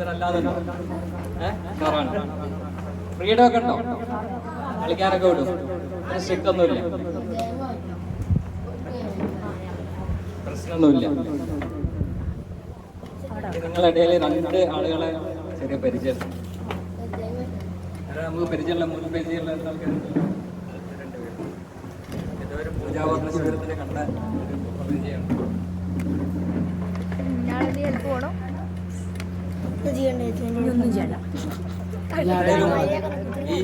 ഇവരല്ലാതെ ഏഹ് freedom ഒക്കെ ഉണ്ടോ? കളിക്കാനൊക്കെ വിടും. സ്ട്രിക്റ്റൊന്നുമില്ല പ്രശ്നമൊന്നുമില്ല. നിങ്ങളുടെ ഇടയിൽ രണ്ട് ആളുകളെ ചെറിയ പരിചയം. നമുക്ക് പരിചയമുള്ള മുൻ പരിചയമുള്ള ആൾക്കാരുണ്ട്. രണ്ടുപേരും ഇതുവരെ പൂജാവർണ ശിബിരത്തിൽ കണ്ട ഒരു പരിചയമാണ് ഒന്നും ചെയ്യണ്ട. ഈ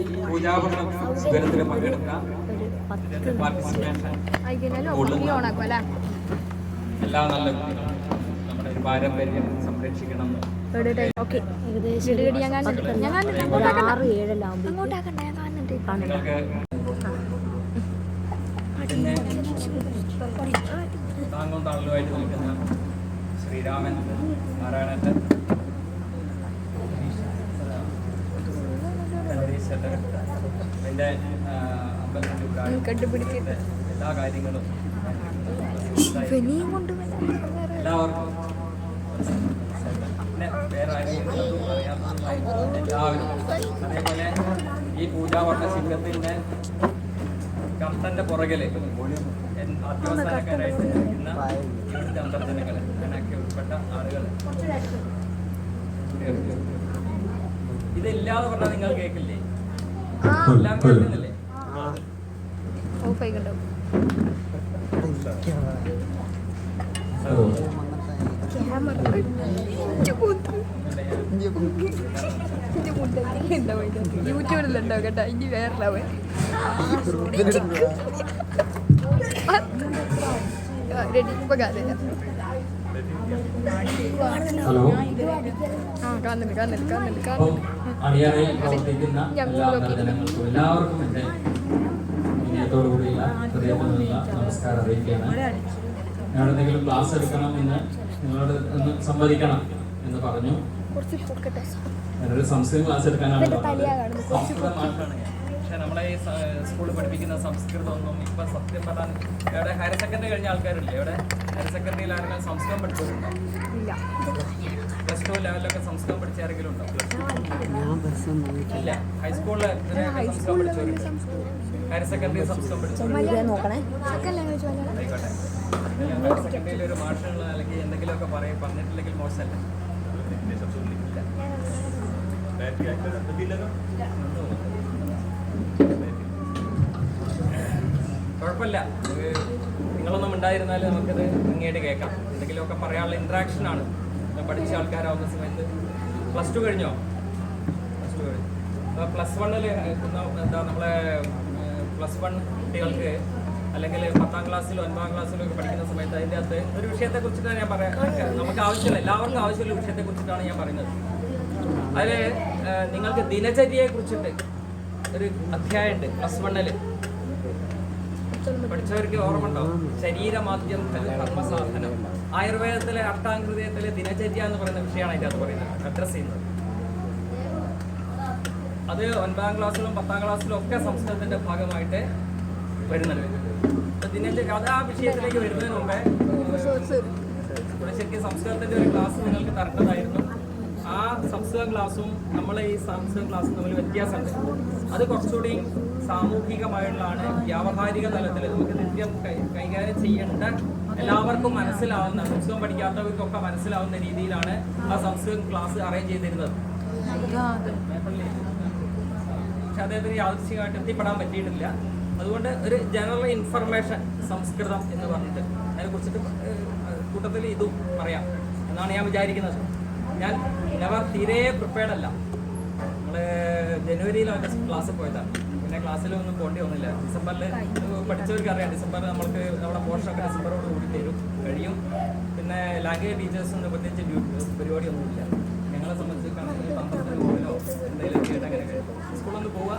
എല്ലാ നല്ല നമ്മുടെ പാരമ്പര്യം സംരക്ഷിക്കണം പിന്നെ താളുമായിട്ട് നിൽക്കുന്ന ശ്രീരാമൻ നാരായണന്റെ കണ്ടുപിടിച്ചിട്ട്. എല്ലാ കാര്യങ്ങളും എല്ലാവർക്കും അതേപോലെ ഈ പൂജാവട്ട ഞാനൊക്കെ ഉൾപ്പെട്ട ആളുകൾ ഇതില്ലാതെ പറഞ്ഞാൽ നിങ്ങൾ കേൾക്കില്ലേ? യൂട്യൂബിലുണ്ടാവും കേട്ടോ. ഇനി വേറെ റെഡി. കാണില്ല. ഹലോ? അണിയറയിൽ പ്രവർത്തിക്കുന്ന എല്ലാ നോക്കി. എല്ലാവർക്കും എന്റെ വിനയത്തോടുകൂടിയുള്ള നമസ്കാരം അറിയിക്കുകയാണ്. ഞാൻ എന്തെങ്കിലും ക്ലാസ് എടുക്കണം എന്ന് നിങ്ങളോട് ഒന്ന് സംവദിക്കണം എന്ന് പറഞ്ഞു. ഞാനൊരു സംസ്കൃതം ക്ലാസ് എടുക്കാനാണ് സംസ്കൃതം മാത്രമാണ് നമ്മളെ ഈ സ്കൂളിൽ പഠിപ്പിക്കുന്ന സംസ്കൃതമൊന്നും ഇപ്പൊ സത്യം പറഞ്ഞാൽ ഇവിടെ ഹയർ സെക്കൻഡറി കഴിഞ്ഞ ആൾക്കാരില്ലേ? ഇവിടെ ഹയർ സെക്കൻഡറിയിൽ ആരെങ്കിലും സംസ്കൃതം പഠിച്ചവരുണ്ടോ? ഇല്ല. പ്ലസ് ടു ലെവലിലൊക്കെ സംസ്കൃതം പഠിച്ച ആരെങ്കിലും ഉണ്ടോ? ഇല്ല. ഹൈസ്കൂളിൽ സംസ്കൃതം പഠിച്ചവരുണ്ട്? ഹയർ സെക്കൻഡറി സംസ്കൃതം പഠിച്ചവരുണ്ട്? ആയിക്കോട്ടെ. ഹയർ സെക്കൻഡറിയിൽ ഒരു മാഷുള്ള അല്ലെങ്കിൽ എന്തെങ്കിലുമൊക്കെ പറയും പറഞ്ഞിട്ടില്ലെങ്കിൽ മോശമല്ല? കുഴപ്പമില്ല. നിങ്ങളൊന്നും ഉണ്ടായിരുന്നാൽ നമുക്കത് ഭംഗിയായിട്ട് കേൾക്കാം. എന്തെങ്കിലുമൊക്കെ പറയാനുള്ള ഇൻട്രാക്ഷൻ ആണ്. പഠിച്ച ആൾക്കാരാവുന്ന സമയത്ത്. പ്ലസ് ടു കഴിഞ്ഞോ? പ്ലസ് ടു കഴിഞ്ഞു. പ്ലസ് വണ്ണിൽ എന്താ നമ്മളെ പ്ലസ് വൺ കുട്ടികൾക്ക് അല്ലെങ്കിൽ പത്താം ക്ലാസ്സിലും ഒൻപതാം ക്ലാസ്സിലും ഒക്കെ പഠിക്കുന്ന സമയത്ത് അതിന്റെ അകത്ത് ഒരു വിഷയത്തെ കുറിച്ചിട്ടാണ് ഞാൻ പറയാം നമുക്ക് ആവശ്യമില്ല. എല്ലാവർക്കും ആവശ്യമുള്ള വിഷയത്തെ കുറിച്ചിട്ടാണ് ഞാൻ പറയുന്നത്. അതിൽ നിങ്ങൾക്ക് ദിനചര്യയെ കുറിച്ചിട്ട് ഒരു അധ്യായമുണ്ട്. പ്ലസ് വണ്ണിൽ പഠിച്ചവർക്ക് ഓർമ്മ ഉണ്ടാവും ശരീരമാദ്യം കർമ്മസാധനം ആയുർവേദത്തിലെ അഷ്ടാംഗൃതയത്തിലെ ദിനചര്യ എന്ന് പറയുന്ന വിഷയമാണ് അതിന്റെ അകത്ത് പറയുന്നത്. അഡ്രസ് ചെയ്യുന്നത്. അത് ഒൻപതാം ക്ലാസ്സിലും പത്താം ക്ലാസ്സിലും ഒക്കെ സംസ്കൃതത്തിന്റെ ഭാഗമായിട്ട് വരുന്നുണ്ട്. ദിനചര്യ അത് ആ വിഷയത്തിലേക്ക് വരുന്നതിന് മുമ്പേ സംസ്കൃതത്തിന്റെ ഒരു ക്ലാസ് നിങ്ങൾക്ക് തരേണ്ടതായിരുന്നു. ആ സംസ്കൃതം ക്ലാസ്സും നമ്മളെ ഈ സംസ്കൃതം ക്ലാസ്സും തമ്മിൽ വ്യത്യാസമുണ്ട്. അത് കുറച്ചുകൂടി സാമൂഹികമായുള്ളതാണ് വ്യാവഹാരിക തലത്തിൽ നമുക്ക് നിത്യം കൈകാര്യം ചെയ്യേണ്ട എല്ലാവർക്കും മനസ്സിലാവുന്ന സംസ്കൃതം പഠിക്കാത്തവർക്കൊക്കെ മനസ്സിലാവുന്ന രീതിയിലാണ് ആ സംസ്കൃതം ക്ലാസ് അറേഞ്ച് ചെയ്തിരുന്നത്. പക്ഷെ അദ്ദേഹത്തിന് യാദൃശ്യമായിട്ട് എത്തിപ്പെടാൻ പറ്റിയിട്ടില്ല. അതുകൊണ്ട് ഒരു ജനറൽ ഇൻഫർമേഷൻ സംസ്കൃതം എന്ന് പറഞ്ഞിട്ട് അതിനെ കുറിച്ചിട്ട് കൂട്ടത്തിൽ ഇതും പറയാം എന്നാണ് ഞാൻ വിചാരിക്കുന്നത്. ഞാൻ നെവർ തീരെ പ്രിപ്പയർഡ് അല്ല. നമ്മൾ ജനുവരിയിൽ അവന്റെ ക്ലാസ്സിൽ പോയതാണ്. പിന്നെ ക്ലാസ്സിലൊന്നും പോകേണ്ടി വന്നില്ല. ഡിസംബറിൽ പഠിച്ചവർക്ക് അറിയാം. ഡിസംബറിൽ നമ്മൾക്ക് നമ്മുടെ പോർഷനൊക്കെ ഡിസംബറോട് കൂടി തരും കഴിയും. പിന്നെ ലാംഗ്വേജ് ടീച്ചേഴ്സും പ്രത്യേകിച്ച് ഇല്ല. ഞങ്ങളെ സംബന്ധിച്ചിട്ടാണെങ്കിൽ പന്ത്രണ്ട് പോകലോ എന്തെങ്കിലും ആയിട്ട് അങ്ങനെ കഴിയും. സ്കൂളൊന്ന് പോവുക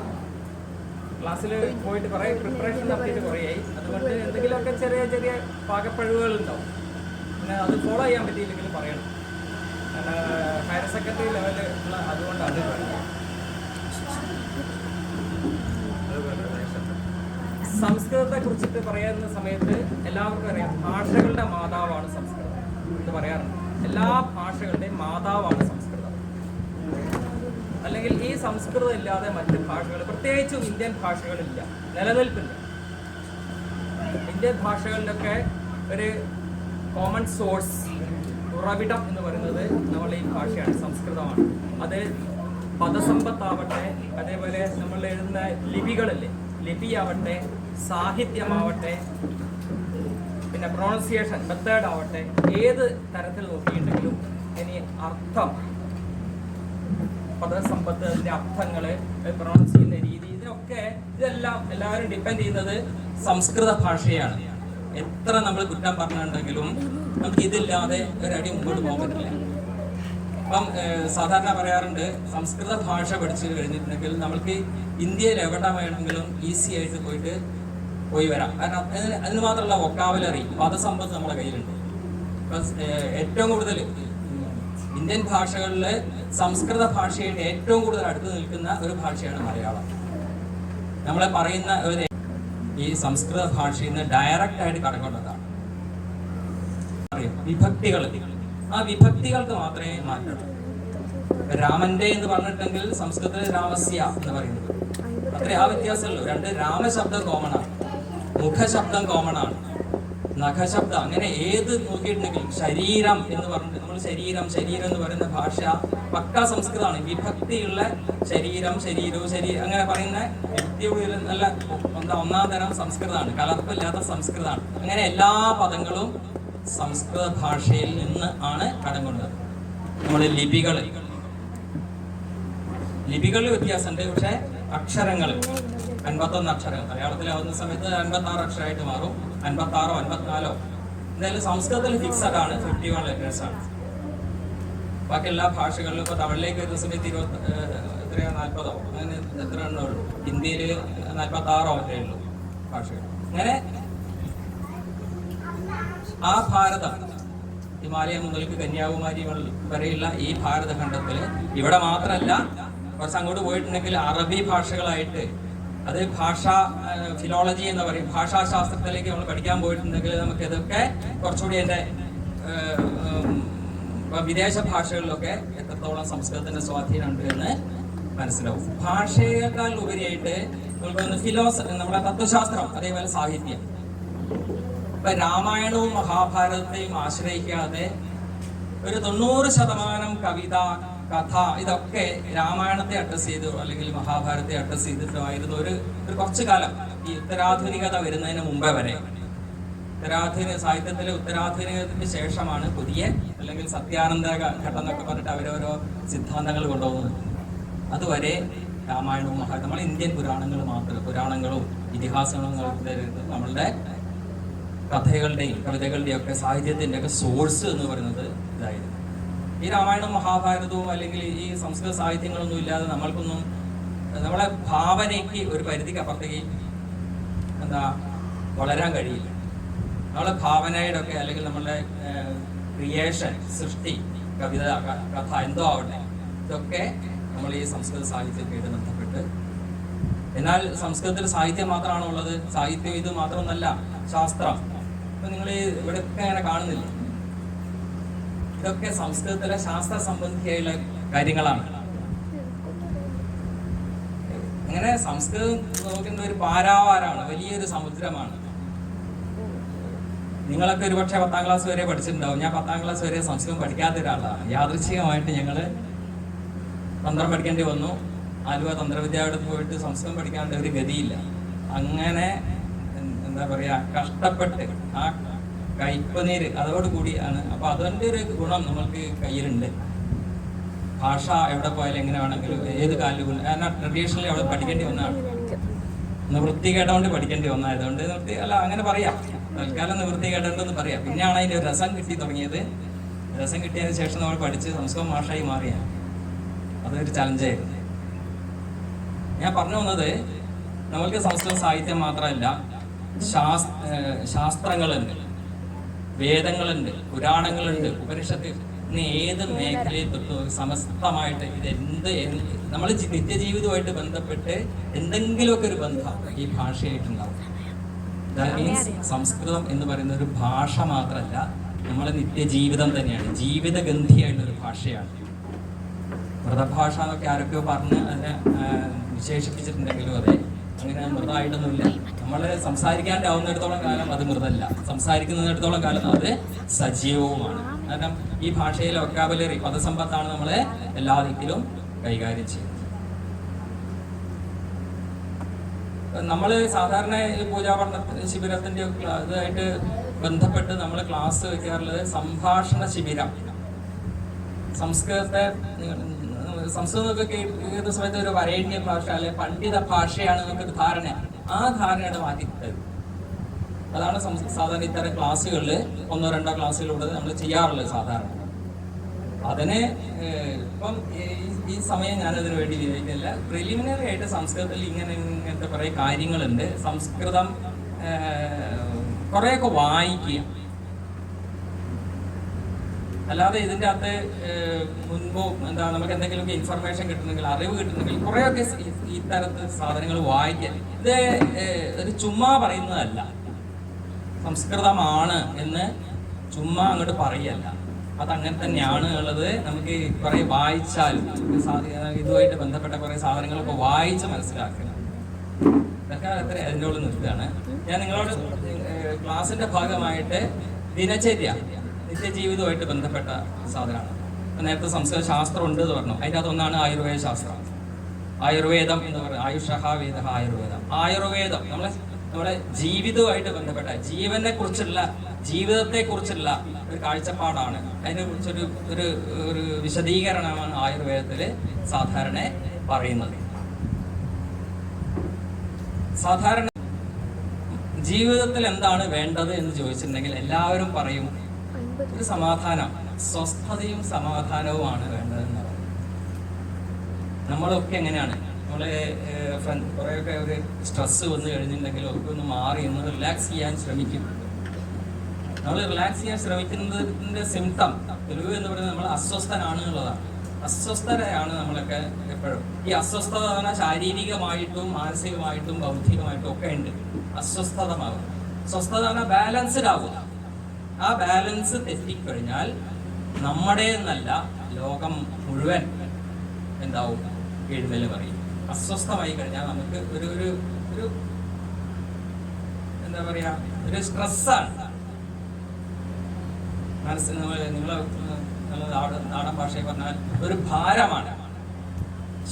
ക്ലാസ്സിൽ പോയിട്ട് കുറേ പ്രിപ്പറേഷൻ നടത്തിയിട്ട് കുറേയായി അതുകൊണ്ട് എന്തെങ്കിലുമൊക്കെ ചെറിയ ചെറിയ പാകപ്പഴിവുകൾ ഉണ്ടാവും. പിന്നെ അത് ഫോളോ ചെയ്യാൻ പറ്റിയില്ലെങ്കിൽ പറയണം. ഹയർ സെക്കൻഡറി ലെവൽ ഉള്ള അതുകൊണ്ടാണ്. സംസ്കൃതത്തെ കുറിച്ചിട്ട് പറയുന്ന സമയത്ത് എല്ലാവർക്കും അറിയാം ഭാഷകളുടെ മാതാവാണ് സംസ്കൃതം എന്ന് പറയാറുണ്ട്. എല്ലാ ഭാഷകളുടെയും മാതാവാണ് സംസ്കൃതം. അല്ലെങ്കിൽ ഈ സംസ്കൃതം ഇല്ലാതെ മറ്റ് ഭാഷകൾ പ്രത്യേകിച്ചും ഇന്ത്യൻ ഭാഷകളില്ല നിലനിൽപ്പില്ല. ഇന്ത്യൻ ഭാഷകളിലൊക്കെ ഒരു കോമൺ സോഴ്സ് ഉറവിടം എന്ന് പറയുന്നത് നമ്മളുടെ ഈ ഭാഷയാണ് സംസ്കൃതമാണ്. അത് പദസമ്പത്താവട്ടെ അതേപോലെ നമ്മൾ എഴുതുന്ന ലിപികളല്ലേ ലിപിയാവട്ടെ സാഹിത്യമാവട്ടെ പിന്നെ പ്രൊണൗൺസിയേഷൻ മെത്തേഡ് ആവട്ടെ ഏത് തരത്തിൽ നോക്കിയിട്ടുണ്ടെങ്കിലും ഇനി അർത്ഥം പദസമ്പത്ത് അതിന്റെ അർത്ഥങ്ങൾ പ്രൊണൗൺസ് ചെയ്യുന്ന രീതി ഇതിനൊക്കെ ഇതെല്ലാം എല്ലാവരും ഡിപ്പെൻഡ് ചെയ്യുന്നത് സംസ്കൃത ഭാഷയാണ്. എത്ര നമ്മൾ കുറ്റം പറഞ്ഞിട്ടുണ്ടെങ്കിലും നമുക്ക് ഇതില്ലാതെ ഒരടി മുമ്പോട്ട് പോകാൻ പറ്റില്ല. അപ്പം സാധാരണ പറയാറുണ്ട് സംസ്കൃത ഭാഷ പഠിച്ചു കഴിഞ്ഞിട്ടുണ്ടെങ്കിൽ നമ്മൾക്ക് ഇന്ത്യയിൽ എവിടെ വേണമെങ്കിലും ഈസി ആയിട്ട് പോയിട്ട് പോയി വരാം. കാരണം അതിന് മാത്രമല്ല ഒക്കാവലറി പദസമ്പത്ത് നമ്മുടെ കയ്യിലുണ്ട്. ഏറ്റവും കൂടുതൽ ഇന്ത്യൻ ഭാഷകളിൽ സംസ്കൃത ഭാഷയുടെ ഏറ്റവും കൂടുതൽ അടുത്ത് നിൽക്കുന്ന ഒരു ഭാഷയാണ് മലയാളം. നമ്മളെ പറയുന്ന ഒരു ഈ സംസ്കൃത ഭാഷയിൽ നിന്ന് ഡയറക്റ്റ് ആയിട്ട് കടക്കൊണ്ടതാണ്. വിഭക്തികൾ. ആ വിഭക്തികൾക്ക് മാത്രമേ മാറ്റുള്ളൂ രാമന്റെ എന്ന് പറഞ്ഞിട്ടുണ്ടെങ്കിൽ സംസ്കൃതത്തിൽ രാമസ്യ എന്ന് പറയുന്നത്. അത്രേ ആ വ്യത്യാസമുള്ളൂ. രണ്ട് രാമശബ്ദം കോമൺ ആണ്. മുഖശബ്ദം കോമൺ ആണ്. നഖശബ്ദം. അങ്ങനെ ഏത് നോക്കിയിട്ടുണ്ടെങ്കിലും ശരീരം എന്ന് പറഞ്ഞിട്ട് നമ്മൾ ശരീരം ശരീരം എന്ന് പറയുന്ന ഭാഷ പക്ക സംസ്കൃതമാണ്. വിഭക്തിയുള്ള ശരീരം ശരീരവും ശരീരം അങ്ങനെ പറയുന്ന വ്യക്തിയുടെ നല്ല എന്താ ഒന്നാം തരം സംസ്കൃതമാണ്. കലർപ്പില്ലാത്ത സംസ്കൃതമാണ്. അങ്ങനെ എല്ലാ പദങ്ങളും സംസ്കൃത ഭാഷയിൽ നിന്ന് ആണ് കടം നമ്മുടെ ലിപികൾ ലിപികളിൽ വ്യത്യാസമുണ്ട്. പക്ഷെ അക്ഷരങ്ങൾ അൻപത്തൊന്ന് അക്ഷരങ്ങൾ. മലയാളത്തിലാവുന്ന സമയത്ത് അൻപത്തി ആറ് അക്ഷരമായിട്ട് മാറും. അൻപത്തി ആറോ അൻപത്തിനാലോ. എന്തായാലും സംസ്കൃതത്തിൽ ഫിക്സഡ് ആണ് ഫിഫ്റ്റി വൺ ലെറ്റേഴ്സ് ആണ്. ബാക്കി എല്ലാ ഭാഷകളിലും ഇപ്പൊ തമിഴിലേക്ക് വരുന്ന സമയത്ത് ഇരുപത്തി എത്രയോ? നാൽപ്പതോ അങ്ങനെ എത്ര എണ്ണേ ഉള്ളൂ. ഹിന്ദിയിൽ നാൽപ്പത്തി ആറോ അല്ലേ ഉള്ളൂ ഭാഷകൾ. അങ്ങനെ ആ ഭാരതം ഹിമാലയം മുതൽക്ക് കന്യാകുമാരി വരെയുള്ള ഈ ഭാരതഖണ്ഡത്തിൽ ഇവിടെ മാത്രമല്ല കുറച്ച് അങ്ങോട്ട് പോയിട്ടുണ്ടെങ്കിൽ അറബി ഭാഷകളായിട്ട് അത് ഭാഷ ഫിലോളജി എന്ന് പറയും. ഭാഷാശാസ്ത്രത്തിലേക്ക് നമ്മൾ പഠിക്കാൻ പോയിട്ടുണ്ടെങ്കിൽ നമുക്ക് ഇതൊക്കെ കുറച്ചുകൂടി എന്റെ വിദേശ ഭാഷകളിലൊക്കെ എത്രത്തോളം സംസ്കൃതത്തിന്റെ സ്വാധീനമുണ്ട് എന്ന് മനസ്സിലാവും. ഭാഷയേക്കാൾ ഉപരിയായിട്ട് നമുക്ക് ഫിലോസഫി നമ്മുടെ തത്വശാസ്ത്രം അതേപോലെ സാഹിത്യം. ഇപ്പൊ രാമായണവും മഹാഭാരതത്തെയും ആശ്രയിക്കാതെ ഒരു തൊണ്ണൂറ് ശതമാനം കവിത കഥ ഇതൊക്കെ രാമായണത്തെ അഡ്രസ് ചെയ്തു അല്ലെങ്കിൽ മഹാഭാരതത്തെ അഡ്രസ് ചെയ്തിട്ടുമായിരുന്നു ഒരു ഒരു കുറച്ചു കാലം. ഈ ഉത്തരാധുനികത വരുന്നതിന് മുമ്പേ വരെ. ഉത്തരാധുനിക സാഹിത്യത്തിലെ ഉത്തരാധുനികത്തിന് ശേഷമാണ് പുതിയ അല്ലെങ്കിൽ സത്യാനന്ദ ഘട്ടം എന്നൊക്കെ പറഞ്ഞിട്ട് അവരോരോ സിദ്ധാന്തങ്ങൾ കൊണ്ടുപോകുന്നത്. അതുവരെ രാമായണവും മഹാ നമ്മൾ ഇന്ത്യൻ പുരാണങ്ങൾ മാത്രം പുരാണങ്ങളും ഇതിഹാസങ്ങളും നമ്മളുടെ കഥകളുടെയും കവിതകളുടെയും ഒക്കെ സാഹിത്യത്തിന്റെ ഒക്കെ സോഴ്സ് എന്ന് പറയുന്നത് ഇതായിരുന്നു. ഈ രാമായണവും മഹാഭാരതവും അല്ലെങ്കിൽ ഈ സംസ്കൃത സാഹിത്യങ്ങളൊന്നും ഇല്ലാതെ നമ്മൾക്കൊന്നും നമ്മളെ ഭാവനയ്ക്ക് ഒരു പരിധിക്ക് അപ്പുറത്തേക്ക് എന്താ വളരാൻ കഴിയില്ല. നമ്മളെ ഭാവനയുടെ ഒക്കെ അല്ലെങ്കിൽ നമ്മളുടെ ക്രിയേഷൻ സൃഷ്ടി കവിത കഥ എന്തോ ആവട്ടെ ഇതൊക്കെ നമ്മൾ ഈ സംസ്കൃത സാഹിത്യമായിട്ട് ബന്ധപ്പെട്ട്. എന്നാൽ സംസ്കൃതത്തിൽ സാഹിത്യം മാത്രമാണ് ഉള്ളത് സാഹിത്യം ഇത് മാത്രമൊന്നല്ല ശാസ്ത്രം. ഇപ്പൊ നിങ്ങൾ ഇവിടെയൊക്കെ അങ്ങനെ കാണുന്നില്ല. ഇതൊക്കെ സംസ്കൃതത്തിലെ ശാസ്ത്ര സംബന്ധിയായുള്ള കാര്യങ്ങളാണ്. അങ്ങനെ സംസ്കൃതം നോക്കുന്ന ഒരു പാരാവാരാണ് വലിയൊരു സമുദ്രമാണ്. നിങ്ങളൊക്കെ ഒരുപക്ഷെ പത്താം ക്ലാസ് വരെ പഠിച്ചിട്ടുണ്ടാവും. ഞാൻ പത്താം ക്ലാസ് വരെ സംസ്കൃതം പഠിക്കാത്ത ഒരാളാണ്. യാദൃച്ഛികമായിട്ട് ഞങ്ങൾ തന്ത്രം പഠിക്കേണ്ടി വന്നു. ആലുവ തന്ത്രവിദ്യയുടെ പോയിട്ട് സംസ്കൃതം പഠിക്കാണ്ട് ഒരു ഗതിയില്ല. അങ്ങനെ എന്താ പറയാ കഷ്ടപ്പെട്ട് ആ കയ്പനീര് അതോടുകൂടിയാണ് അപ്പൊ അതിന്റെ ഒരു ഗുണം നമ്മൾക്ക് കയ്യിലുണ്ട്. ഭാഷ എവിടെ പോയാലും എങ്ങനെ വേണമെങ്കിലും ഏത് കാലിലും കാരണം ട്രഡീഷണലി അവിടെ പഠിക്കേണ്ടി വന്നതാണ്. നിവൃത്തി കേട്ടോണ്ട് പഠിക്കേണ്ടി വന്നായതുകൊണ്ട് നിവൃത്തി അല്ല അങ്ങനെ പറയാം. തൽക്കാലം നിവൃത്തി കേട്ടോണ്ടെന്ന് പറയാം. പിന്നെയാണ് അതിന്റെ രസം കിട്ടി തുടങ്ങിയത്. രസം കിട്ടിയതിന് ശേഷം നമ്മൾ പഠിച്ച് സംസ്കൃത ഭാഷയായി മാറിയാണ്. അതൊരു ചലഞ്ചായിരുന്നു ഞാൻ പറഞ്ഞു വന്നത് നമ്മൾക്ക് സംസ്കൃത സാഹിത്യം മാത്രമല്ല ശാസ്ത്രങ്ങളുണ്ട്. വേദങ്ങളുണ്ട്. പുരാണങ്ങളുണ്ട്. ഉപനിഷത്ത് ഇന്ന് ഏത് മേഖലയിൽ തൊട്ട് സമസ്തമായിട്ട് ഇത് എന്ത് നമ്മൾ നിത്യജീവിതമായിട്ട് ബന്ധപ്പെട്ട് എന്തെങ്കിലുമൊക്കെ ഒരു ബന്ധം ഈ ഭാഷയായിട്ടുണ്ടാവും. സംസ്കൃതം എന്ന് പറയുന്ന ഒരു ഭാഷ മാത്രമല്ല നമ്മളെ നിത്യജീവിതം തന്നെയാണ്. ജീവിതഗന്ധിയായിട്ടുള്ള ഒരു ഭാഷയാണ്. വ്രതഭാഷ എന്നൊക്കെ ആരൊക്കെയോ പറഞ്ഞ് അതിനെ വിശേഷിപ്പിച്ചിട്ടുണ്ടെങ്കിലും അതെ. അങ്ങനെ മൃതമായിട്ടൊന്നുമില്ല നമ്മൾ സംസാരിക്കാണ്ടാവുന്നിടത്തോളം കാലം അത് മൃതല്ല സംസാരിക്കുന്നിടത്തോളം കാലം അത് സജീവവുമാണ്. കാരണം ഈ ഭാഷയിലെ ഒക്കാബലറി പദസമ്പത്താണ് നമ്മളെ എല്ലാ ദിക്കിലും കൈകാര്യം ചെയ്യുന്നത്. നമ്മൾ സാധാരണ പൂജാപഠന ശിബിരത്തിന്റെ ഇതായിട്ട് ബന്ധപ്പെട്ട് നമ്മൾ ക്ലാസ് വെക്കാറുള്ളത് സംഭാഷണ ശിബിരം. സംസ്കൃതത്തെ സംസ്കൃതമൊക്കെ കേൾക്കുന്ന സമയത്ത് ഒരു വരേണ്യ ഭാഷ അല്ലെ പണ്ഡിത ഭാഷയാണ് നമുക്കൊരു ധാരണ. ആ ധാരണയുടെ മാറ്റി അതാണ് സാധാരണ ഇത്തരം ക്ലാസ്സുകളിൽ ഒന്നോ രണ്ടോ ക്ലാസ്സുകളിലൂടെ നമ്മൾ ചെയ്യാറുള്ളത് സാധാരണ. അതിനെ ഇപ്പം ഈ- സമയം ഞാനതിന് വേണ്ടി വിനിയോഗിക്കുന്നില്ല പ്രിലിമിനറി ആയിട്ട് സംസ്കൃതത്തിൽ ഇങ്ങനെ ഇങ്ങനത്തെ കുറേ കാര്യങ്ങളുണ്ട്. സംസ്കൃതം കുറേയൊക്കെ വായിക്കുക. അല്ലാതെ ഇതിന്റെ അകത്ത് മുൻപോ എന്താ നമുക്ക് എന്തെങ്കിലുമൊക്കെ ഇൻഫർമേഷൻ കിട്ടുന്നെങ്കിൽ അറിവ് കിട്ടുന്നെങ്കിൽ കുറേയൊക്കെ ഈ- ഈ തരത്തിൽ സാധനങ്ങൾ വായിക്കാൻ. ഇത് ഒരു ചുമ്മാ പറയുന്നതല്ല. സംസ്കൃതമാണ് എന്ന് ചുമ്മാ അങ്ങോട്ട് പറയല്ല. അത് അങ്ങനെ തന്നെയാണ് ഉള്ളത്. നമുക്ക് കുറെ വായിച്ചാലും ഇതുമായിട്ട് ബന്ധപ്പെട്ട കുറെ സാധനങ്ങളൊക്കെ വായിച്ച് മനസ്സിലാക്കണം. ഇതൊക്കെ അത്ര അതിന്റെ ഉള്ളിൽ നിർത്തുകയാണ് ഞാൻ നിങ്ങളോട് ക്ലാസിന്റെ ഭാഗമായിട്ട് ദിനചര്യ. നിത്യജീവിതവുമായിട്ട് ബന്ധപ്പെട്ട സാധനമാണ്. നേരത്തെ സംസ്കൃത ശാസ്ത്രം ഉണ്ട് എന്ന് പറഞ്ഞു. അതിന്റെ അതൊന്നാണ് ആയുർവേദ ശാസ്ത്രം. ആയുർവേദം എന്ന് പറയുന്നത് ആയുഷഹ വേദ ആയുർവേദം. ആയുർവേദം നമ്മളെ നമ്മുടെ ജീവിതവുമായിട്ട് ബന്ധപ്പെട്ട ജീവനെ കുറിച്ചുള്ള ജീവിതത്തെ കുറിച്ചുള്ള ഒരു കാഴ്ചപ്പാടാണ്. അതിനെ കുറിച്ചൊരു ഒരു ഒരു വിശദീകരണമാണ് ആയുർവേദത്തിൽ സാധാരണ പറയുന്നത്. സാധാരണ ജീവിതത്തിൽ എന്താണ് വേണ്ടത് എന്ന് ചോദിച്ചിട്ടുണ്ടെങ്കിൽ എല്ലാവരും പറയും ഒരു സമാധാനം. സ്വസ്ഥതയും സമാധാനവുമാണ് വേണ്ടതെന്ന് പറയുന്നത്. നമ്മളൊക്കെ എങ്ങനെയാണ്? നമ്മളെ കുറേയൊക്കെ ഒരു സ്ട്രെസ് വന്നു കഴിഞ്ഞിട്ടുണ്ടെങ്കിൽ ഒക്കെ ഒന്ന് മാറി ഒന്ന് റിലാക്സ് ചെയ്യാൻ ശ്രമിക്കും. നമ്മൾ റിലാക്സ് ചെയ്യാൻ ശ്രമിക്കുന്നതിന്റെ സിംറ്റം തെളിവ് എന്ന് പറയുന്നത് നമ്മൾ അസ്വസ്ഥനാണ് എന്നുള്ളതാണ് അസ്വസ്ഥതയാണ് നമ്മളൊക്കെ എപ്പോഴും. ഈ അസ്വസ്ഥത പറഞ്ഞാൽ ശാരീരികമായിട്ടും മാനസികമായിട്ടും ബൗദ്ധികമായിട്ടും ഒക്കെ ഉണ്ട്. അസ്വസ്ഥതമാകും സ്വസ്ഥത പറഞ്ഞാൽ ബാലൻസ്ഡ് ആകും ആ ബാലൻസ് തെറ്റിക്കഴിഞ്ഞാൽ നമ്മുടെ എന്നല്ല ലോകം മുഴുവൻ എന്താവും? എഴുന്നേൽ പറയും. അസ്വസ്ഥമായി കഴിഞ്ഞാൽ നമുക്ക് ഒരു ഒരു ഒരു എന്താ പറയാ ഒരു സ്ട്രെസ്സാണ്. മനസ്സിന് നിങ്ങൾ നാടൻ ഭാഷയിൽ പറഞ്ഞാൽ ഒരു ഭാരമാണ്.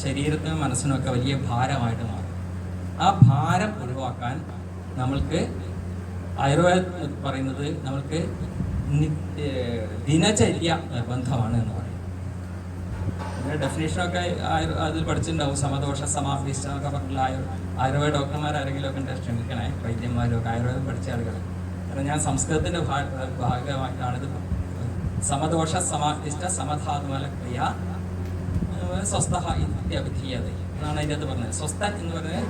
ശരീരത്തിനും മനസ്സിനും ഒക്കെ വലിയ ഭാരമായിട്ട് മാറും. ആ ഭാരം ഒഴിവാക്കാൻ നമ്മൾക്ക് ആയുർവേദം പറയുന്നത് നമുക്ക് ദിനചര്യ നിർബന്ധമാണ് എന്ന് പറയും. ഡെഫിനേഷനൊക്കെ ആയുർ അതിൽ പഠിച്ചിട്ടുണ്ടാവും. സമദോഷ സമാധിഷ്ട എന്നൊക്കെ പറഞ്ഞിട്ടുള്ള ആയുർ ആയുർവേദ ഡോക്ടർമാർ ആരെങ്കിലും ഒക്കെ ഉണ്ട് ക്ഷമിക്കണേ വൈദ്യന്മാരും ഒക്കെ ആയുർവേദം പഠിച്ച ആളുകൾ കാരണം ഞാൻ സംസ്കൃതത്തിന്റെ ഭാഗമായിട്ടാണിത് സമദോഷ സമാപ്തിഷ്ട സമധാതുമല ക്രിയ സ്വസ്ഥ ഇത്യഭിധീയത എന്നാണ് അതിന്റെ അകത്ത് പറഞ്ഞത്. സ്വസ്ഥ എന്ന് പറഞ്ഞാൽ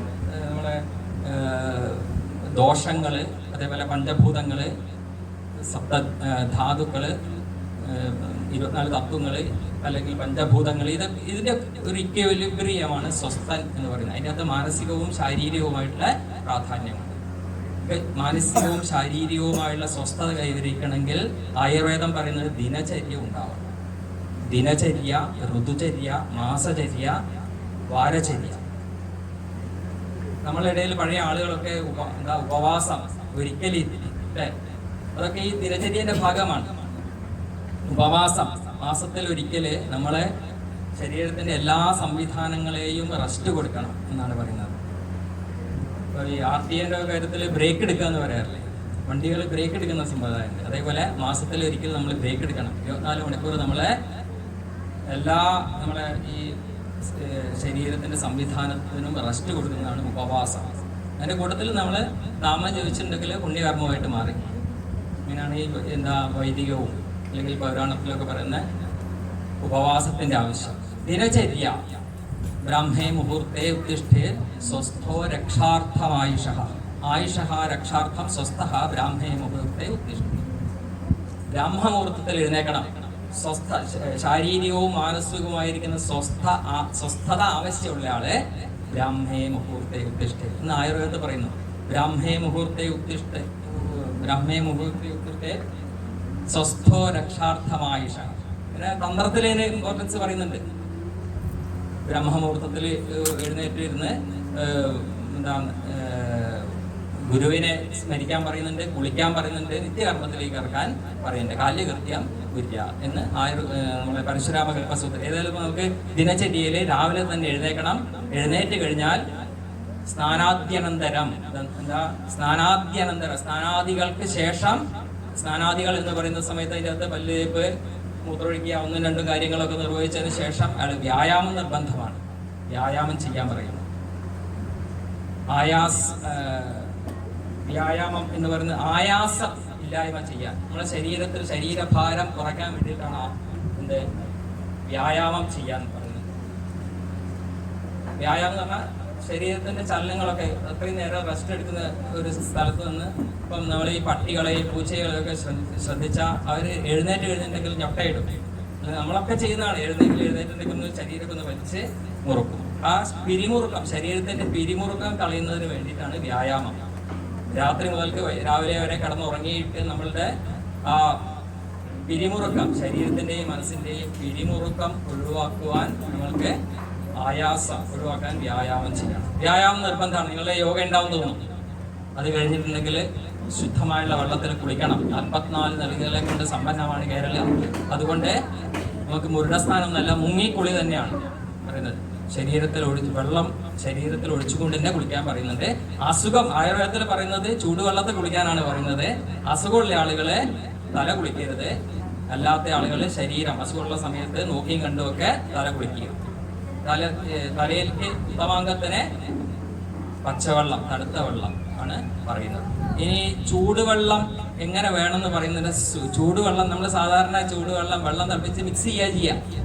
നമ്മളെ ദോഷങ്ങൾ അതേപോലെ പഞ്ചഭൂതങ്ങൾ സപ്ത ധാതുക്കൾ ഇരുപത്തിനാല് തത്വങ്ങൾ അല്ലെങ്കിൽ പഞ്ചഭൂതങ്ങൾ ഇത് ഇതിന്റെ ഒരു ഇക്വലിബ്രിയമാണ് സ്വസ്ഥൻ എന്ന് പറയുന്നത്. അതിനകത്ത് മാനസികവും ശാരീരികവുമായിട്ടുള്ള പ്രാധാന്യമുണ്ട് മാനസികവും ശാരീരികവുമായുള്ള സ്വസ്ഥത കൈവരിക്കണമെങ്കിൽ ആയുർവേദം പറയുന്നത് ദിനചര്യ ഉണ്ടാവണം. ദിനചര്യ ഋതുചര്യ മാസചര്യ വാരചര്യ. നമ്മളിടയിൽ പഴയ ആളുകളൊക്കെ ഉപ- എന്താ ഉപവാസം ഒരിക്കലും അതൊക്കെ ഈ ദിനചര്യന്റെ ഭാഗമാണ്. ഉപവാസം. മാസത്തിൽ ഒരിക്കൽ നമ്മളെ ശരീരത്തിന്റെ എല്ലാ സംവിധാനങ്ങളെയും റെസ്റ്റ് കൊടുക്കണം എന്നാണ് പറയുന്നത്. ഇപ്പൊ ഈ ആർ ടി എന്റെ കാര്യത്തിൽ ബ്രേക്ക് എടുക്കുക എന്ന് പറയാറില്ലേ? വണ്ടികൾ ബ്രേക്ക് എടുക്കുന്ന സമ്പ്രദായമുണ്ട്. അതേപോലെ മാസത്തിൽ ഒരിക്കൽ നമ്മൾ ബ്രേക്ക് എടുക്കണം. ഇരുപത്തിനാല് മണിക്കൂർ നമ്മളെ എല്ലാ നമ്മളെ ഈ ശരീരത്തിന്റെ സംവിധാനത്തിനും റെസ്റ്റ് കൊടുക്കുന്നതാണ് ഉപവാസം. അതിന്റെ കൂട്ടത്തിൽ നമ്മൾ നാമം ജപിച്ചിട്ടുണ്ടെങ്കിൽ പുണ്യകർമ്മമായിട്ട് മാറി. ഇങ്ങനെയാണ് ഈ എന്താ വൈദികവും അല്ലെങ്കിൽ പൗരാണത്തിലൊക്കെ പറയുന്ന ഉപവാസത്തിന്റെ ആവശ്യം. ദിനചര്യ. ബ്രാഹ്മേ മുഹൂർത്തേ ഉത്തിഷ്ഠേ സ്വസ്ഥോ രക്ഷാർത്ഥമായുഷ. ആയുഷ രക്ഷാർത്ഥം സ്വസ്ഥ ബ്രാഹ്മേ മുഹൂർത്തേ ഉത്തിഷ്ഠേ ബ്രാഹ്മമുഹൂർത്തത്തിൽ എഴുന്നേക്കണം സ്വസ്ഥ ശാരീരികവും മാനസികവുമായിരിക്കുന്ന സ്വസ്ഥ സ്വസ്ഥത ആവശ്യമുള്ള ആളെ ബ്രാഹ്മേ മുഹൂർത്തെ ഉത്തിഷ്ഠേ. എന്ന് ആയുർവേദത്തെ പറയുന്നു ബ്രാഹ്മേ മുഹൂർത്തെ ഉത്തിഷ്ഠ ബ്രാഹ്മേ മുഹൂർത്തെ ഉത്തിഷ്ഠേ സ്വസ്ഥോ രക്ഷാർത്ഥമായുഷ. പിന്നെ തന്ത്രത്തിൽ അതിന് ഇമ്പോർട്ടൻസ് പറയുന്നുണ്ട്. ബ്രഹ്മമുഹൂർത്തത്തിൽ എഴുന്നേറ്റിരുന്ന് എന്താണ് ഗുരുവിനെ സ്മരിക്കാൻ പറയുന്നുണ്ട് കുളിക്കാൻ പറയുന്നുണ്ട് നിത്യകർമ്മത്തിലേക്ക് ഇറക്കാൻ പറയുന്നുണ്ട്. കാല്യകൃത്യം കുര്യ എന്ന് ആയുർ നമ്മുടെ പരശുരാമ കൽപ്പസൂത്രം ഏതായാലും നമുക്ക് ദിനചര്യയിൽ രാവിലെ തന്നെ എഴുന്നേക്കണം എഴുന്നേറ്റ് കഴിഞ്ഞാൽ സ്നാനാദ്യനന്തരം. എന്താ സ്നാനാദ്യനന്തരം. സ്നാനാദികൾക്ക് ശേഷം സ്നാനാദികൾ എന്ന് പറയുന്ന സമയത്ത് അതിന്റെ അകത്ത് പല്ല് തേപ്പ് മൂത്രമൊഴിക്കുക ഒന്നും രണ്ടും കാര്യങ്ങളൊക്കെ നിർവഹിച്ചതിന് ശേഷം അയാൾ വ്യായാമം നിർബന്ധമാണ്. വ്യായാമം ചെയ്യാൻ പറയുന്നു. ആയാസ് വ്യായാമം എന്ന് പറയുന്നത് ആയാസം. ഇല്ലായ്മ ചെയ്യാൻ. നമ്മുടെ ശരീരത്തിൽ ശരീരഭാരം കുറയ്ക്കാൻ വേണ്ടിയിട്ടാണ് എന്ത് വ്യായാമം ചെയ്യാൻ പറയുന്നത്. വ്യായാമം എന്ന് പറഞ്ഞാൽ ശരീരത്തിന്റെ ചലനങ്ങളൊക്കെ അത്രയും നേരം റെസ്റ്റ് എടുക്കുന്ന ഒരു സ്ഥലത്ത് നിന്ന് ഇപ്പം നമ്മൾ ഈ പട്ടികളെ പൂച്ചകളെയൊക്കെ ശ്രദ്ധിച്ചാൽ അവർ എഴുന്നേറ്റ് എഴുന്നേറ്റെങ്കിൽ ഞൊട്ടയിടും. നമ്മളൊക്കെ ചെയ്യുന്നതാണ്. എഴുന്നേറ്റ് എഴുന്നേറ്റുണ്ടെങ്കിൽ ശരീരമൊക്കെ ഒന്ന് വലിച്ച് മുറുക്കും. ആ പിരിമുറുക്കം ശരീരത്തിന്റെ പിരിമുറുക്കം കളയുന്നതിന് വേണ്ടിയിട്ടാണ് വ്യായാമം. രാത്രി മുതൽക്ക് രാവിലെ വരെ കിടന്നുറങ്ങിയിട്ട് നമ്മളുടെ ആ പിരിമുറുക്കം ശരീരത്തിന്റെയും മനസ്സിന്റെയും പിരിമുറുക്കം ഒഴിവാക്കുവാൻ നമ്മൾക്ക് ആയാസം ഒഴിവാക്കാൻ വ്യായാമം ചെയ്യണം. വ്യായാമം നിർബന്ധമാണ്. നിങ്ങളുടെ യോഗ ഉണ്ടാവും തോന്നും. അത് കഴിഞ്ഞിട്ടുണ്ടെങ്കിൽ ശുദ്ധമായുള്ള വെള്ളത്തിൽ കുളിക്കണം. അൻപത്തിനാല് നദികളെ കൊണ്ട് സമ്പന്നമാണ് കേരളം. അതുകൊണ്ട് നമുക്ക് മുരുടസ്ഥാനം നല്ല മുങ്ങിക്കുളി തന്നെയാണ് പറയുന്നത്. ശരീരത്തിൽ ഒഴിച്ച് വെള്ളം ശരീരത്തിൽ ഒഴിച്ചുകൊണ്ട് തന്നെ കുളിക്കാൻ പറയുന്നുണ്ട് അസുഖം ആയുർവേദത്തിൽ പറയുന്നത് ചൂടുവെള്ളത്തിൽ കുളിക്കാനാണ് പറയുന്നത്. അസുഖമുള്ള ആളുകളെ തല കുളിക്കരുത്. അല്ലാത്ത ആളുകൾ ശരീരം അസുഖമുള്ള സമയത്ത് നോക്കിയും കണ്ടുമൊക്കെ തല കുളിക്കുക. തല തലയിലേക്ക് ഉത്തമാംഗത്തിന് പച്ചവെള്ളം തണുത്ത വെള്ളം ആണ് പറയുന്നത്. ഇനി ചൂടുവെള്ളം എങ്ങനെ വേണമെന്ന് പറയുന്നത്? ചൂടുവെള്ളം നമ്മൾ സാധാരണ ചൂടുവെള്ളം വെള്ളം തിളപ്പിച്ച് മിക്സ് ചെയ്യുക ചെയ്യാം.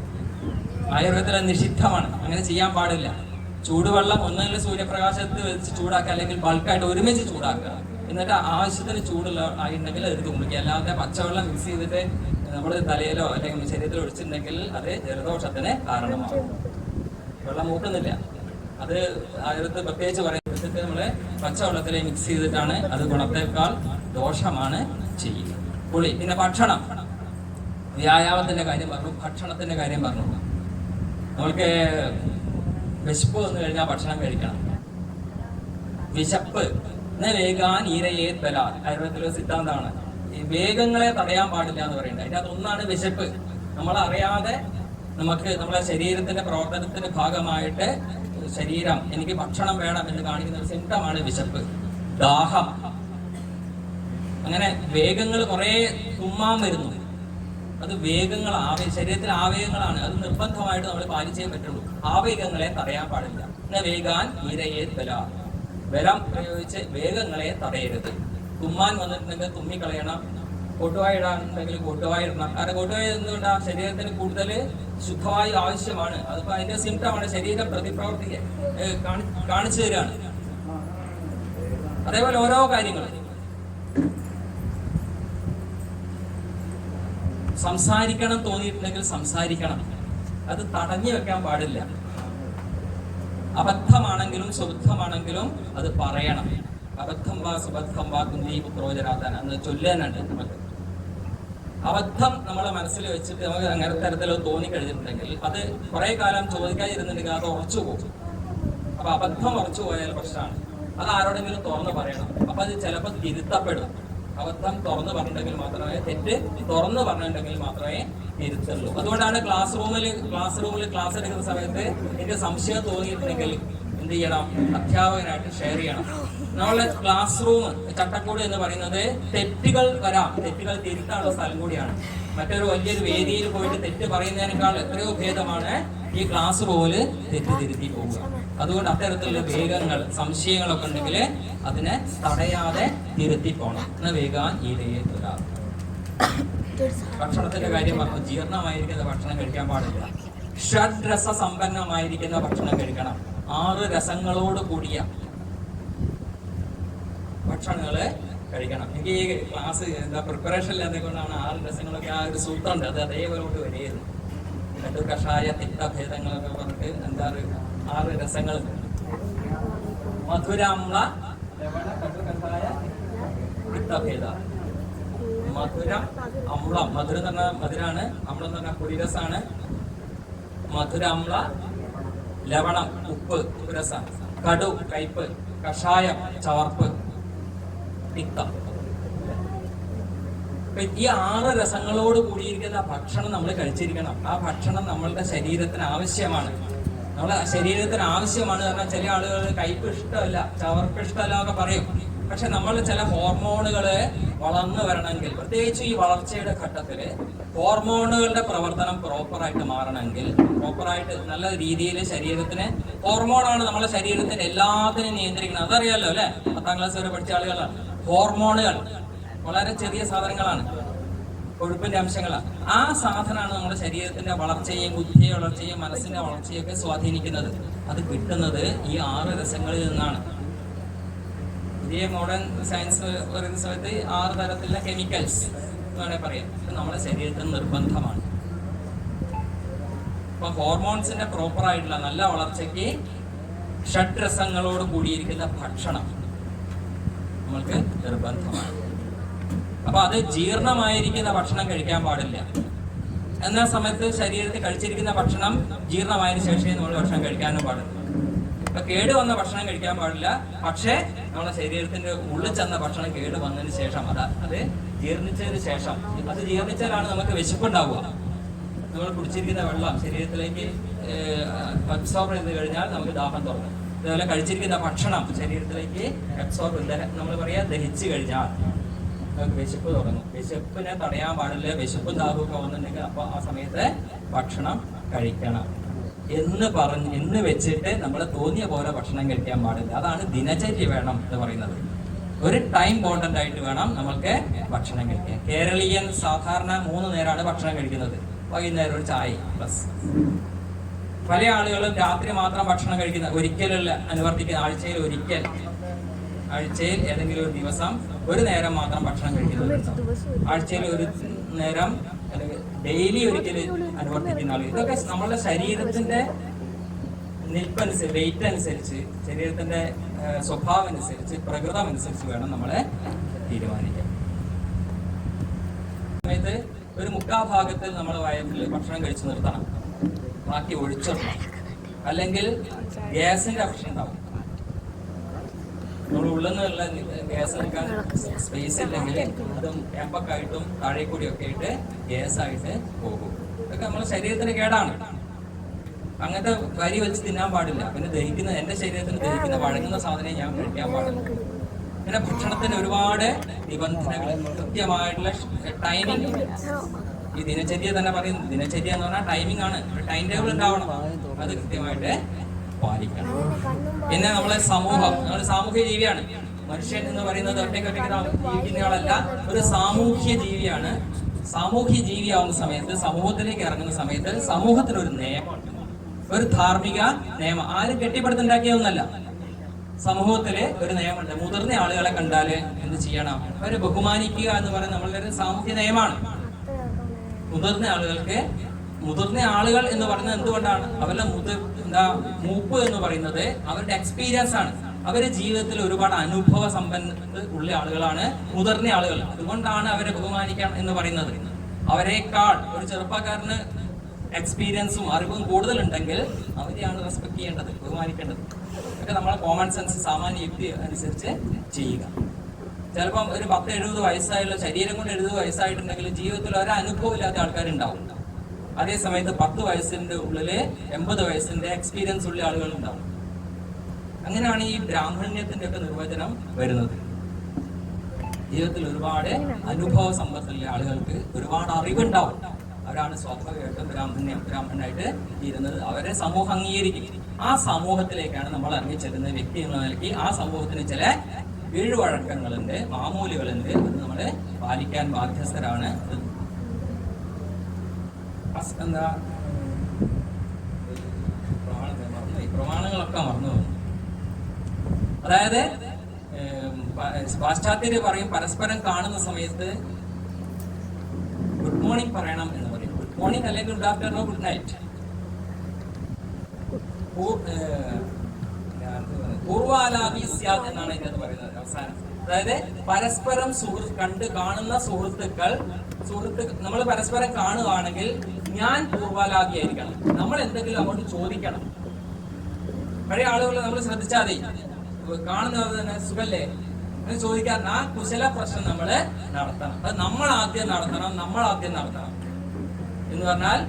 ആയുർവേദത്തിൽ നിഷിദ്ധമാണ്. അങ്ങനെ ചെയ്യാൻ പാടില്ല. ചൂടുവെള്ളം ഒന്നല്ല സൂര്യപ്രകാശത്ത് വെച്ച് ചൂടാക്കുക അല്ലെങ്കിൽ ബൾക്കായിട്ട് ഒരുമിച്ച് ചൂടാക്കുക. എന്നിട്ട് ആവശ്യത്തിന് ചൂടുള്ള ആയിട്ടുണ്ടെങ്കിൽ എടുത്ത് കുളിക്കുക. അല്ലാതെ പച്ചവെള്ളം മിക്സ് ചെയ്തിട്ട് നമ്മുടെ തലയിലോ അല്ലെങ്കിൽ ശരീരത്തിലോ ഒഴിച്ചിട്ടുണ്ടെങ്കിൽ അത് ജലദോഷത്തിന് കാരണമാകും. വെള്ളം മൂക്കുന്നില്ല. അത് ആയുർവേദ പ്രത്യേകിച്ച് പറയുന്നത് നമ്മൾ പച്ചവെള്ളത്തിൽ മിക്സ് ചെയ്തിട്ടാണ് അത് ഗുണത്തേക്കാൾ ദോഷമാണ് ചെയ്യുക. കുളി. പിന്നെ ഭക്ഷണം. വ്യായാമത്തിന്റെ കാര്യം പറഞ്ഞു. ഭക്ഷണത്തിന്റെ കാര്യം പറഞ്ഞു. നമ്മൾക്ക് വിശപ്പ് വന്നു കഴിഞ്ഞാൽ ഭക്ഷണം കഴിക്കണം. വിശപ്പ്. വേഗാൻ ഈരയെ ബലാൽ ആയുർവേദത്തിലെ സിദ്ധാന്തമാണ് ഈ വേഗങ്ങളെ തടയാൻ പാടില്ല എന്ന് പറയുന്നത്. അതിന്റെ അകത്ത് ഒന്നാണ് വിശപ്പ്. നമ്മൾ അറിയാതെ നമുക്ക് നമ്മളെ ശരീരത്തിന്റെ പ്രവർത്തനത്തിന്റെ ഭാഗമായിട്ട് ശരീരം എനിക്ക് ഭക്ഷണം വേണം എന്ന് കാണിക്കുന്ന ഒരു സിംറ്റമാണ് വിശപ്പ്. ദാഹം. അങ്ങനെ വേഗങ്ങൾ കുറെ തുമ്മാൻ വരുന്നു. അത് വേഗങ്ങളാണ് ആവേ ശരീരത്തിലെ ആവേഗങ്ങളാണ്. അത് നിർബന്ധമായിട്ട് നമ്മൾ പാലിച്ചേ പറ്റുള്ളൂ. ആവേഗങ്ങളെ തടയാൻ പാടില്ല. വേഗാൻ ഈരയെ ബല ബലം പ്രയോഗിച്ച് വേഗങ്ങളെ തടയരുത്. തുമ്മാൻ വന്നിട്ടുണ്ടെങ്കിൽ തുമ്മിക്കളയണം കൊട്ടുവായി ഇടാനുണ്ടെങ്കിൽ കൊട്ടുവായി ഇടണം. കാരണം കൊട്ടുവായി എന്തുകൊണ്ടാ ശരീരത്തിന് കൂടുതൽ ശുദ്ധവായു ആവശ്യമാണ്. അതിപ്പോ അതിന്റെ സിംറ്റമാണ് ശരീര പ്രതിപ്രവർത്തിയെ കാണിച്ചു തരികയാണ് അതേപോലെ ഓരോ കാര്യങ്ങളും. സംസാരിക്കണം തോന്നിയിട്ടുണ്ടെങ്കിൽ സംസാരിക്കണം. അത് തടഞ്ഞു വെക്കാൻ പാടില്ല. അബദ്ധമാണെങ്കിലും സുബദ്ധമാണെങ്കിലും അത് പറയണം. അബദ്ധം വാ സുബദ്ധം വാ കുന്തി പുത്രോചരാധാന എന്ന് ചൊല്ലാനുണ്ട് നമുക്ക്. അബദ്ധം നമ്മളെ മനസ്സിൽ വെച്ചിട്ട് നമുക്ക് അങ്ങനെ തരത്തിലോ തോന്നിക്കഴിഞ്ഞിട്ടുണ്ടെങ്കിൽ അത് കുറെ കാലം ചോദിക്കാതിരുന്നുണ്ടെങ്കിൽ അത് ഉറച്ചു പോകും. അപ്പൊ അബദ്ധം ഉറച്ചു പോയാൽ പ്രശ്നമാണ്. അത് ആരോടെങ്കിലും തുറന്നു പറയണം. അപ്പൊ അത് ചിലപ്പോൾ തിരുത്തപ്പെടും. അബദ്ധം തുറന്ന് പറഞ്ഞിട്ടുണ്ടെങ്കിൽ മാത്രമേ തെറ്റ് തുറന്ന് പറഞ്ഞിട്ടുണ്ടെങ്കിൽ മാത്രമേ തിരുത്തുള്ളൂ അതുകൊണ്ടാണ് ക്ലാസ് റൂമിൽ ക്ലാസ് റൂമിൽ ക്ലാസ് എടുക്കുന്ന സമയത്ത് എനിക്ക് സംശയം തോന്നിയിട്ടുണ്ടെങ്കിൽ എന്ത് ചെയ്യണം? അധ്യാപകനായിട്ട് ഷെയർ ചെയ്യണം. നമ്മളെ ക്ലാസ് റൂം ചട്ടക്കൂട് എന്ന് പറയുന്നത് തെറ്റുകൾ വരാം. തെറ്റുകൾ തിരുത്താനുള്ള സ്ഥലം കൂടിയാണ്. മറ്റൊരു വലിയൊരു വേദിയിൽ പോയിട്ട് തെറ്റ് പറയുന്നതിനേക്കാൾ എത്രയോ ഭേദമാണ് ഈ ക്ലാസ് റൂമിൽ തെറ്റ് തിരുത്തി പോവുക. അതുകൊണ്ട് അത്തരത്തിലുള്ള വേഗങ്ങൾ സംശയങ്ങളൊക്കെ ഉണ്ടെങ്കിൽ അതിനെ തടയാതെ തിരുത്തി പോണം. വേഗം വേഗാൻ ഈടയെ തുരാ ഭക്ഷണത്തിന്റെ കാര്യം പറഞ്ഞു. ജീർണമായിരിക്കുന്ന ഭക്ഷണം കഴിക്കാൻ പാടില്ല. ഷഡ്രസ സമ്പന്നമായിരിക്കുന്ന ഭക്ഷണം കഴിക്കണം. ആറ് രസങ്ങളോട് കൂടിയ ഭക്ഷണങ്ങൾ കഴിക്കണം. എനിക്ക് ഈ ക്ലാസ് എന്താ പ്രിപ്പറേഷൻ ഇല്ലാതെ കൊണ്ടാണ് ആറ് രസങ്ങളൊക്കെ ആ ഒരു സൂത്രമുണ്ട്. അത് അതേപോലെ കൊണ്ട് വരികയായിരുന്നു. കട്ടു കഷായ തിക്തഭേദങ്ങളൊക്കെ പറഞ്ഞിട്ട് എന്താ ഒരു ആറ് രസങ്ങൾ. മധുരാമ്ല ലവണ തിക്തഭേദ മധുരം അമ്ലം. മധുരം എന്ന് പറഞ്ഞാൽ മധുരാണ് അമ്ലം എന്ന് പറഞ്ഞാൽ കുടിരസാണ് മധുര അമ്ല ലവണം ഉപ്പ് രസം കടു കയ്പ് കഷായം ചവർപ്പ് പിത്തം. ഈ ആറ് രസങ്ങളോട് കൂടിയിരിക്കുന്ന ഭക്ഷണം നമ്മൾ കഴിച്ചിരിക്കണം. ആ ഭക്ഷണം നമ്മളുടെ ശരീരത്തിന് ആവശ്യമാണ്. നമ്മളെ ശരീരത്തിന് ആവശ്യമാണ്. കാരണം ചില ആളുകൾ കൈപ്പ് ഇഷ്ടമല്ല ചവർപ്പ് ഇഷ്ടമല്ല എന്നൊക്കെ പറയും. പക്ഷെ നമ്മൾ ചില ഹോർമോണുകൾ വളർന്നു വരണമെങ്കിൽ പ്രത്യേകിച്ച് ഈ വളർച്ചയുടെ ഘട്ടത്തിൽ ഹോർമോണുകളുടെ പ്രവർത്തനം പ്രോപ്പറായിട്ട് മാറണമെങ്കിൽ പ്രോപ്പറായിട്ട് നല്ല രീതിയിൽ ശരീരത്തിന് ഹോർമോണാണ് നമ്മുടെ ശരീരത്തിന് എല്ലാത്തിനും നിയന്ത്രിക്കുന്നത്. അതറിയാലോ അല്ലെ? പത്താം ക്ലാസ് വരെ പഠിച്ച ആളുകളാണ്. ഹോർമോണുകൾ വളരെ ചെറിയ സാധനങ്ങളാണ്. കൊഴുപ്പിന്റെ അംശങ്ങളാണ്. ആ സാധനമാണ് നമ്മുടെ ശരീരത്തിന്റെ വളർച്ചയെയും ബുദ്ധിയെ വളർച്ചയും മനസ്സിന്റെ വളർച്ചയും ഒക്കെ സ്വാധീനിക്കുന്നത്. അത് കിട്ടുന്നത് ഈ ആറ് രസങ്ങളിൽ നിന്നാണ്. പുതിയ മോഡേൺ സയൻസ് പറയുന്ന സമയത്ത് ആറ് തരത്തിലുള്ള കെമിക്കൽസ് വേണമെങ്കിൽ പറയാം. നമ്മുടെ ശരീരത്തിന് നിർബന്ധമാണ്. അപ്പൊ ഹോർമോൺസിന്റെ പ്രോപ്പർ ആയിട്ടുള്ള നല്ല വളർച്ചയ്ക്ക് ഷഡ്രസങ്ങളോട് കൂടിയിരിക്കുന്ന ഭക്ഷണം നമ്മൾക്ക് നിർബന്ധമാണ്. അപ്പൊ അത് ജീർണമായിരിക്കുന്ന ഭക്ഷണം കഴിക്കാൻ പാടില്ല. എന്ന സമയത്ത് ശരീരത്തിൽ കഴിച്ചിരിക്കുന്ന ഭക്ഷണം ജീർണമായതിനു ശേഷമേ നമ്മൾ ഭക്ഷണം കഴിക്കാനും പാടില്ല അപ്പൊ കേട് വന്ന ഭക്ഷണം കഴിക്കാൻ പാടില്ല. പക്ഷേ നമ്മുടെ ശരീരത്തിന്റെ ഉള്ളിൽ ചെന്ന ഭക്ഷണം കേട് വന്നതിന് ശേഷം അതാ അത് ജീർണിച്ചതിന് ശേഷം അത് ജീർണിച്ചാലാണ് നമുക്ക് വിശപ്പുണ്ടാവുക. നമ്മൾ കുടിച്ചിരിക്കുന്ന വെള്ളം ശരീരത്തിലേക്ക് അബ്സോർബ് ചെയ്ത് കഴിഞ്ഞാൽ നമുക്ക് ദാഹം തുറക്കും അതുപോലെ കഴിച്ചിരിക്കുന്ന ഭക്ഷണം ശരീരത്തിലേക്ക് അബ്സോർബ് നമ്മൾ പറയാ ദഹിച്ചു കഴിഞ്ഞാൽ. വിശപ്പ് തുടങ്ങും. വിശപ്പിനെ തടയാൻ പാടില്ല? വിശപ്പ് ദാഹമൊക്കെ വന്നിട്ടുണ്ടെങ്കിൽ അപ്പൊ ആ സമയത്ത് ഭക്ഷണം കഴിക്കണം. എന്ന് പറഞ്ഞ് എന്ന് വെച്ചിട്ട് നമ്മൾ തോന്നിയ പോലെ ഭക്ഷണം കഴിക്കാൻ പാടില്ല. അതാണ് ദിനചര്യ വേണം എന്ന് പറയുന്നത്. ഒരു ടൈം ബോണ്ടന്റ് ആയിട്ട് വേണം നമ്മൾക്ക് ഭക്ഷണം കഴിക്കാൻ. കേരളീയൻ സാധാരണ മൂന്ന് നേരമാണ് ഭക്ഷണം കഴിക്കുന്നത്. വൈകുന്നേരം ഒരു ചായ പ്ലസ് പല ആളുകളും രാത്രി മാത്രം ഭക്ഷണം കഴിക്കുന്ന ഒരിക്കലല്ല അനുവർത്തിക്കുന്ന ആഴ്ചയിൽ ഒരിക്കൽ ആഴ്ചയിൽ ഏതെങ്കിലും ഒരു ദിവസം ഒരു നേരം മാത്രം ഭക്ഷണം കഴിക്കുന്നത് ആഴ്ചയിൽ ഒരു നേരം അല്ലെങ്കിൽ ഡെയിലി ഒരിക്കൽ അനുവർത്തിക്കുന്ന ആളുകൾ. ഇതൊക്കെ നമ്മളുടെ ശരീരത്തിന്റെ നിൽപ്പനുസരിച്ച് വെയിറ്റ് അനുസരിച്ച് ശരീരത്തിന്റെ സ്വഭാവം അനുസരിച്ച് പ്രകൃതം അനുസരിച്ച് വേണം നമ്മളെ തീരുമാനിക്കാൻ. സമയത്ത് ഒരു മുക്കാ ഭാഗത്തിൽ നമ്മൾ വയറ്റിൽ ഭക്ഷണം കഴിച്ചു നിർത്തണം. ബാക്കി ഒഴിച്ചിടണം അല്ലെങ്കിൽ ഗ്യാസിന്റെ ഭക്ഷണം ഉണ്ടാവും. നമ്മൾ ഉള്ളെന്നുള്ള ഗ്യാസ് എടുക്കാൻ സ്പേസ് ഇല്ലെങ്കിൽ അതും എമ്പക്കായിട്ടും താഴെ കൂടിയൊക്കെ ആയിട്ട് ഗ്യാസ് ആയിട്ട് പോകും. ഇതൊക്കെ നമ്മുടെ ശരീരത്തിന് കേടാണ്. അങ്ങനത്തെ വരി വെച്ച് തിന്നാൻ പാടില്ല. പിന്നെ ദഹിക്കുന്ന എന്റെ ശരീരത്തിന് ദഹിക്കുന്ന വഴങ്ങുന്ന സാധനം ഞാൻ കഴിക്കാൻ പാടില്ല. പിന്നെ ഭക്ഷണത്തിന് ഒരുപാട് നിബന്ധനകൾ കൃത്യമായിട്ടുള്ള ടൈമിംഗ് ഈ ദിനചര്യ തന്നെ പറയുന്നു. ദിനചര്യ എന്ന് പറഞ്ഞാൽ ടൈമിംഗ് ആണ്. ടൈം ടേബിൾ ഉണ്ടാവണം. അത് കൃത്യമായിട്ട് പാലിക്കണം. പിന്നെ നമ്മളെ സമൂഹം നമ്മൾ സാമൂഹ്യ ജീവിയാണ്. മനുഷ്യൻ എന്ന് പറയുന്നത് ഒറ്റയ്ക്കൊറ്റയ്ക്ക് ജീവിക്കുന്നയാളല്ല ഒരു സാമൂഹ്യ ജീവിയാണ്. സാമൂഹ്യ ജീവിയാവുന്ന സമയത്ത് സമൂഹത്തിലേക്ക് ഇറങ്ങുന്ന സമയത്ത് സമൂഹത്തിന് ഒരു നിയമമുണ്ട് ഒരു ധാർമ്മിക നിയമം. ആരും കെട്ടിപ്പടുത്തുണ്ടാക്കിയ ഒന്നല്ല സമൂഹത്തിൽ ഒരു നിയമമുണ്ട്. മുതിർന്ന ആളുകളെ കണ്ടാൽ എന്ത് ചെയ്യണം? അവരെ ബഹുമാനിക്കുക എന്ന് പറയുന്നത് നമ്മളുടെ ഒരു സാമൂഹ്യ നിയമമാണ്. മുതിർന്ന ആളുകൾക്ക് മുതിർന്ന ആളുകൾ എന്ന് പറയുന്നത് എന്തുകൊണ്ടാണ്? അവരുടെ മുതിർ എന്താ മൂപ്പ് എന്ന് പറയുന്നത് അവരുടെ എക്സ്പീരിയൻസ് ആണ്. അവരുടെ ജീവിതത്തിൽ ഒരുപാട് അനുഭവ സമ്പന്ന ഉള്ള ആളുകളാണ് മുതിർന്ന ആളുകൾ. അതുകൊണ്ടാണ് അവരെ ബഹുമാനിക്കാൻ എന്ന് പറയുന്നത്. അവരെക്കാൾ ഒരു ചെറുപ്പക്കാരന് എക്സ്പീരിയൻസും അറിവും കൂടുതലുണ്ടെങ്കിൽ അവരെയാണ് റെസ്പെക്ട് ചെയ്യേണ്ടത് ബഹുമാനിക്കേണ്ടത്. ഒക്കെ നമ്മളെ കോമൺ സെൻസ് സാമാന്യ യുക്തി അനുസരിച്ച് ചെയ്യുക. ചിലപ്പം ഒരു പത്ത് എഴുപത് വയസ്സായുള്ള ശരീരം കൊണ്ട് എഴുപത് വയസ്സായിട്ടുണ്ടെങ്കിൽ ജീവിതത്തിൽ ഒരു ഇല്ലാത്ത ആൾക്കാരുണ്ടാവും. അതേ സമയത്ത് പത്ത് വയസ്സിന്റെ ഉള്ളിൽ എൺപത് വയസ്സിന്റെ എക്സ്പീരിയൻസ് ഉള്ള ആളുകൾ ഉണ്ടാവും. അങ്ങനെയാണ് ഈ ബ്രാഹ്മണ്യത്തിന്റെ ഒക്കെ നിർവചനം വരുന്നത്. ജീവിതത്തിൽ ഒരുപാട് അനുഭവ സമ്പത്തുള്ള ആളുകൾക്ക് ഒരുപാട് അറിവുണ്ടാവും. അവരാണ് സ്വാഭാവികമായിട്ടും ബ്രാഹ്മണ്യ ബ്രാഹ്മണനായിട്ട് ഇരുന്നത്. അവരെ സമൂഹം അംഗീകരിക്കും. ആ സമൂഹത്തിലേക്കാണ് നമ്മൾ ഇറങ്ങിച്ചെല്ലുന്ന വ്യക്തി എന്ന നിലയ്ക്ക് ആ സമൂഹത്തിന് ചില വീഴ്വഴക്കങ്ങളുണ്ട് മാമൂലുകളുണ്ട് അത് നമ്മൾ പാലിക്കാൻ ബാധ്യസ്ഥരാണ്. എന്താ. പ്രമാണങ്ങളൊക്കെ മറന്നു പോകും അതായത് പാശ്ചാത്യര് പറയും പരസ്പരം കാണുന്ന സമയത്ത് ഗുഡ് മോർണിംഗ് പറയണം എന്ന് പറയും. ഗുഡ് മോർണിംഗ് അല്ലെങ്കിൽ ഗുഡ് ആഫ്റ്റർനൂൺ ഗുഡ് നൈറ്റ് പൂർവാലാപി സ്യാദ് എന്നാണ് ഇതിനകത്ത് പറയുന്നത് അവസാനം. അതായത് പരസ്പരം സുഹൃത്ത് കണ്ട് കാണുന്ന സുഹൃത്തുക്കൾ സുഹൃത്തുക്കൾ നമ്മൾ പരസ്പരം കാണുകയാണെങ്കിൽ ഞാൻ പൂർവാലാപി ആയിരിക്കണം നമ്മൾ എന്തെങ്കിലും അങ്ങോട്ട് ചോദിക്കണം. പഴയ ആളുകൾ നമ്മൾ ശ്രദ്ധിച്ചാൽ മതി. കാണുന്നത് തന്നെ സുഖല്ലേ? എന്ന് ചോദിക്കാൻ ആ കുശല പ്രശ്നം നമ്മൾ നടത്തണം. അത് നമ്മൾ ആദ്യം നടത്തണം നമ്മൾ ആദ്യം നടത്തണം. എന്ന് പറഞ്ഞാൽ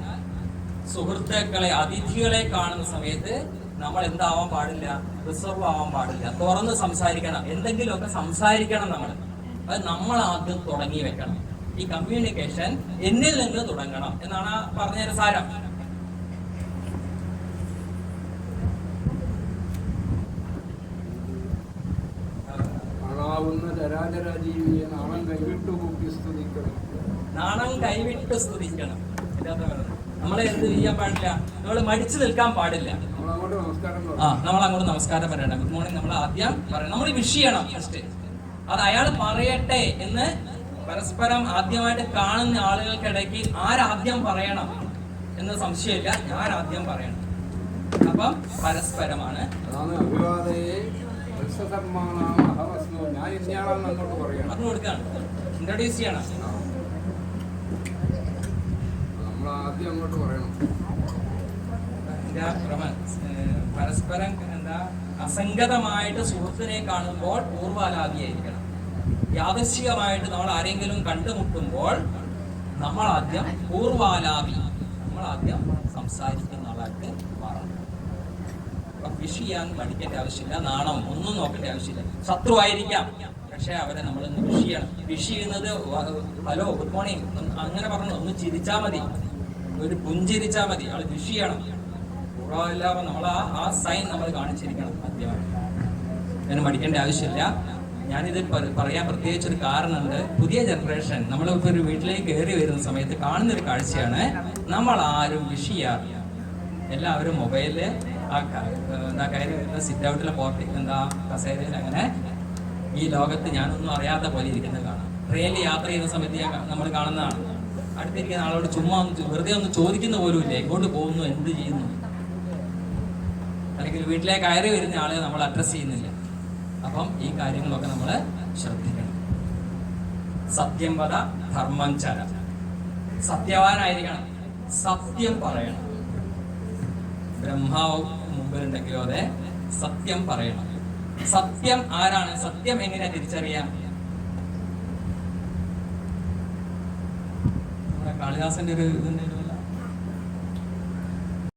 സുഹൃത്തുക്കളെ അതിഥികളെ കാണുന്ന സമയത്ത് നമ്മൾ എന്താവാൻ പാടില്ല? റിസർവ് ആവാൻ പാടില്ല. തുറന്ന് സംസാരിക്കണം. എന്തെങ്കിലുമൊക്കെ സംസാരിക്കണം നമ്മൾ. അത് നമ്മൾ ആദ്യം തുടങ്ങി വെക്കണം. ഈ കമ്മ്യൂണിക്കേഷൻ എന്നിൽ നിന്ന് തുടങ്ങണം. എന്നാണ് പറഞ്ഞൊരു സാരം. കാണാവുന്ന ചരാചരാജീവിയെ നാണം കൈവിട്ടു കൂട്ടി സ്തുതിക്കണം. നാണം കൈവിട്ട് സ്തുതിക്കണം. നമ്മളെ എന്ത് ചെയ്യാൻ പാടില്ല? നമ്മൾ മടിച്ചു നിൽക്കാൻ പാടില്ല. ആ നമ്മൾ അങ്ങോട്ട് നമസ്കാരം പറയണം. ഗുഡ് മോർണിംഗ് നമ്മൾ ആദ്യം പറയണം. നമ്മൾ വിഷ് ചെയ്യണം ഫസ്റ്റ് അത് അയാൾ പറയട്ടെ എന്ന് പരസ്പരം ആദ്യമായിട്ട് കാണുന്ന ആളുകൾക്കിടയ്ക്ക് ആരാദ്യം പറയണം എന്ന് സംശയമില്ല. ഞാൻ ആദ്യം പറയണം. അപ്പം പരസ്പരമാണ് ഇൻട്രൊഡ്യൂസ് ചെയ്യണം പരസ്പരം എന്താ അസംഗതമായിട്ട് സുഹൃത്തിനെ കാണുമ്പോൾ പൂർവാലാദിയായിരിക്കണം യാദൃശികമായിട്ട് നമ്മൾ ആരെങ്കിലും കണ്ടുമുട്ടുമ്പോൾ നമ്മൾ ആദ്യം പൂർവാലാപി നമ്മൾ ആദ്യം സംസാരിക്കുന്ന ആളായിട്ട് മാറണം. അപ്പൊ വിഷ് ചെയ്യാൻ പഠിക്കേണ്ട ആവശ്യമില്ല നാണം ഒന്നും നോക്കേണ്ട ആവശ്യമില്ല. ശത്രു ആയിരിക്കാം പക്ഷെ അവരെ നമ്മൾ വിഷ് ചെയ്യണം. വിഷ് ചെയ്യുന്നത് ഹലോ ഗുഡ് മോർണിംഗ് അങ്ങനെ പറഞ്ഞു ഒന്ന് ചിരിച്ചാൽ മതി. ഒരു പുഞ്ചിരിച്ചാൽ മതി. അവൾ വിഷ് ചെയ്യണം. പൂർവമില്ലാതെ നമ്മൾ ആ ആ സൈൻ നമ്മൾ കാണിച്ചിരിക്കണം ആദ്യമായിട്ട്. അതിന് പഠിക്കേണ്ട ആവശ്യമില്ല. ഞാനിത് പറയാൻ പ്രത്യേകിച്ച് ഒരു കാരണമുണ്ട്. പുതിയ ജനറേഷൻ നമ്മൾ ഒരു വീട്ടിലേക്ക് കയറി വരുന്ന സമയത്ത് കാണുന്ന ഒരു കാഴ്ചയാണ്. നമ്മൾ ആരും വിഷ് ചെയ്യാറില്ല. എല്ലാവരും മൊബൈലിൽ ആ എന്താ കയറി വരുന്ന സിറ്റ് ഔട്ടിലെ പോർട്ടി എന്താ കസേരയിൽ അങ്ങനെ ഈ ലോകത്ത് ഞാനൊന്നും അറിയാത്ത പോലെ ഇരിക്കുന്നത് കാണാം. ട്രെയിനിൽ യാത്ര ചെയ്യുന്ന സമയത്ത് ഞാൻ നമ്മൾ കാണുന്നതാണ്. അടുത്തിരിക്കുന്ന ആളോട് ചുമ്മാ ഒന്ന് വെറുതെ ഒന്ന് ചോദിക്കുന്ന പോലും ഇല്ല. എങ്ങോട്ട് പോകുന്നു? എന്ത് ചെയ്യുന്നു? അല്ലെങ്കിൽ വീട്ടിലേക്ക് കയറി വരുന്ന ആളെ നമ്മൾ അഡ്രസ് ചെയ്യുന്നില്ല. അപ്പം ഈ കാര്യങ്ങളൊക്കെ നമ്മൾ ശ്രദ്ധിക്കണം. സത്യം വധ ധർമ്മം ചര. സത്യവാനായിരിക്കണം. സത്യം പറയണം. ബ്രഹ്മാവ് മുമ്പിലുണ്ടെങ്കിലോ അതെ സത്യം പറയണം. സത്യം ആരാണ്? സത്യം എങ്ങനെ തിരിച്ചറിയാം? നമ്മുടെ കാളിദാസന്റെ ഒരു ഇതുണ്ട്